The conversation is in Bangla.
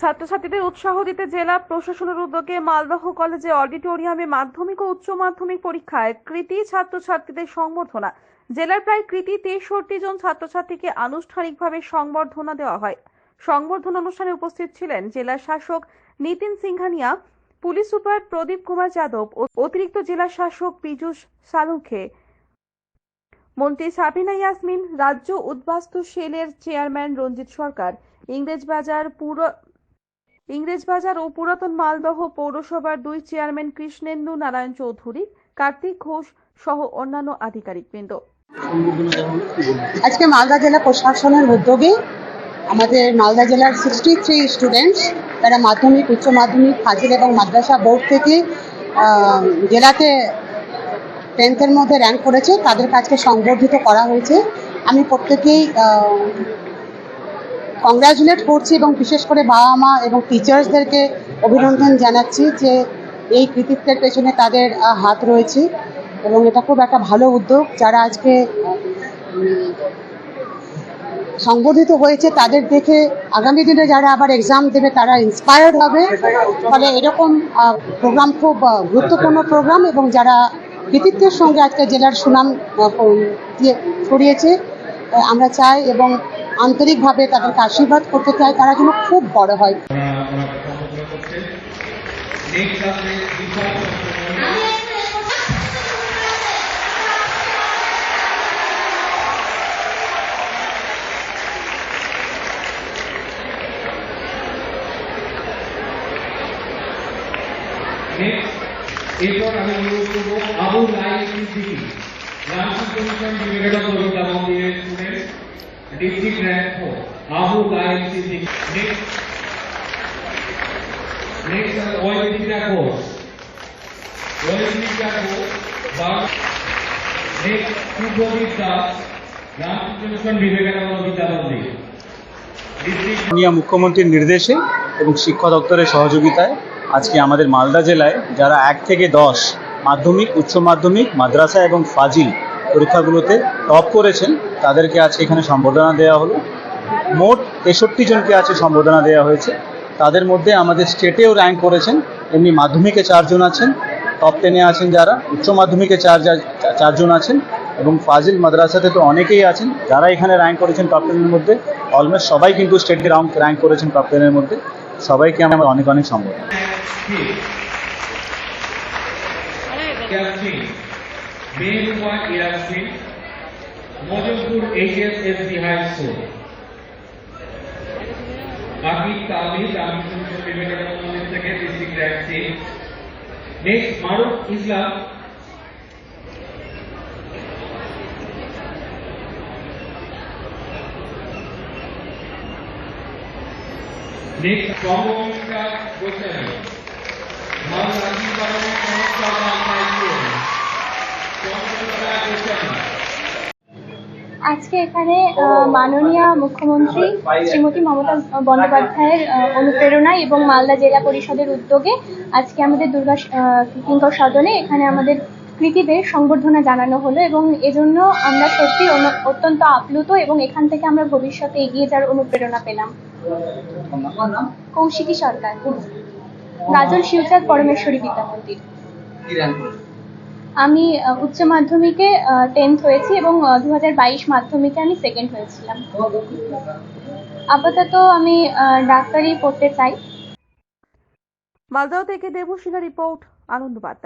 ছাত্রছাত্রীদের উৎসাহ দিতে জেলা প্রশাসনের উদ্যোগে মালদহ কলেজে অডিটোরিয়ামে মাধ্যমিক ও উচ্চ মাধ্যমিক পরীক্ষায় কৃতি ছাত্রছাত্রীদের সংবর্ধনা। জেলার প্রায় কৃতি তেষট্টি জন ছাত্রছাত্রীকে আনুষ্ঠানিকভাবে সংবর্ধনা দেওয়া হয়। সংবর্ধনা অনুষ্ঠানে উপস্থিত ছিলেন জেলা শাসক নিতিন সিংহানিয়া, পুলিশ সুপার প্রদীপ কুমার যাদব ও অতিরিক্ত জেলা শাসক পীযূষ সালুখে। মন্ত্রী সাবিনা ইয়াসমিন, রাজ্য উদ্বাস্তু সেলের চেয়ারম্যান রঞ্জিত সরকার ইংরেজবাজার পুর ইংরেজবাজার ও পুরাতন মালদহ পৌরসভার দুই চেয়ারম্যান কৃষ্ণেন্দু নারায়ণ চৌধুরী, কার্তিক ঘোষ সহ অন্যান্য আধিকারিক আধিকারিকবৃন্দ। আজকে মালদা জেলা প্রশাসনের উদ্যোগে আমাদের মালদা জেলার সিক্সটি থ্রি স্টুডেন্টস তারা মাধ্যমিক, উচ্চ মাধ্যমিক ফাজিল এবং মাদ্রাসা বোর্ড থেকে জেলাতে টেন্থের মধ্যে র্যাঙ্ক করেছে। তাদের কাছকে সংবর্ধিত করা হয়েছে। আমি প্রত্যেকেই কংগ্রাচুলেট করছি এবং বিশেষ করে বাবা মা এবং টিচার্সদেরকে অভিনন্দন জানাচ্ছি যে এই কৃতিত্বের পেছনে তাদের হাত রয়েছে এবং এটা খুব একটা ভালো উদ্যোগ যারা আজকে সংবর্ধিত হয়েছে তাদের দেখে আগামী দিনে যারা আবার এক্সাম দেবে তারা ইন্সপায়ার্ড হবে। ফলে এরকম প্রোগ্রাম খুব গুরুত্বপূর্ণ প্রোগ্রাম এবং যারা কৃতিত্বের সঙ্গে আজকে জেলার সুনাম দিয়ে ছড়িয়েছে আমরা চাই এবং আন্তরিকভাবে তাদেরকে আশীর্বাদ করতে চাই তারা যেন খুব বড় হয়। এরপর আমি অনুরোধ করব Abu Siddiqui Ramakrishna Mission, Vivekananda district rank four Abu Lail Siddiqui next next আছে অয়দিকা ঘোষ অয়দিকা ঘোষ বা next Subhadip Das Ramakrishna mission Vivekananda Vidya Mandir district মাননীয় মুখ্যমন্ত্রীর নির্দেশে এবং শিক্ষা দপ্তরের সহযোগিতায় আজকে আমাদের মালদা জেলায় যারা এক থেকে দশ মাধ্যমিক, উচ্চ মাধ্যমিক, মাদ্রাসা এবং ফাজিল পরীক্ষাগুলোতে টপ করেছেন। তাদেরকে আজকে এখানে সম্বর্ধনা দেওয়া হলো। মোট তেষট্টি জনকে আজকে সম্বর্ধনা দেওয়া হয়েছে। তাদের মধ্যে আমাদের স্টেটেও র্যাঙ্ক করেছেন। এমনি মাধ্যমিকে চারজন আছেন। টপ টেনে আছেন যারা। উচ্চ মাধ্যমিকে চার চারজন আছেন এবং ফাজিল মাদ্রাসাতে তো অনেকেই আছেন। যারা এখানে র্যাঙ্ক করেছেন টপ টেনের মধ্যে অলমোস্ট সবাই কিন্তু স্টেট র্যাঙ্ক র্যাঙ্ক করেছেন টপ টেনের মধ্যে। সবাইকে আমার অনেক অনেক সম্বোধন। Yasmin Benuma Yasmin Majampur HSSB high school Akib Tamid Ramakrishna Vivekananda Mandir থেকে district rank six next Maruf Islam next কর্মভূমিকা Goswami Malda আজকে এখানে মাননীয় মুখ্যমন্ত্রী শ্রীমতী মমতা বন্দ্যোপাধ্যায়ের অনুপ্রেরণায় এবং মালদা জেলা পরিষদের উদ্যোগে আজকে আমাদের দুর্গা কিঙ্কর সদনে এখানে আমাদের কৃতীদের সংবর্ধনা জানানো হলো এবং এজন্য আমরা সত্যি অত্যন্ত আপ্লুত এবং এখান থেকে আমরা ভবিষ্যতে এগিয়ে যাওয়ার অনুপ্রেরণা পেলাম। কৌশিকী সরকার গাজল শিবচাঁদ পরমেশ্বরী বিদ্যা মন্দির। আমি উচ্চ মাধ্যমিকে টেন্থ হয়েছি এবং দু হাজার বাইশ মাধ্যমিকে আমি সেকেন্ড হয়েছিলাম। আপাতত আমি ডাক্তারি পড়তে চাই। মালদহ থেকে দেবশিলা রিপোর্ট আনন্দ বার্তা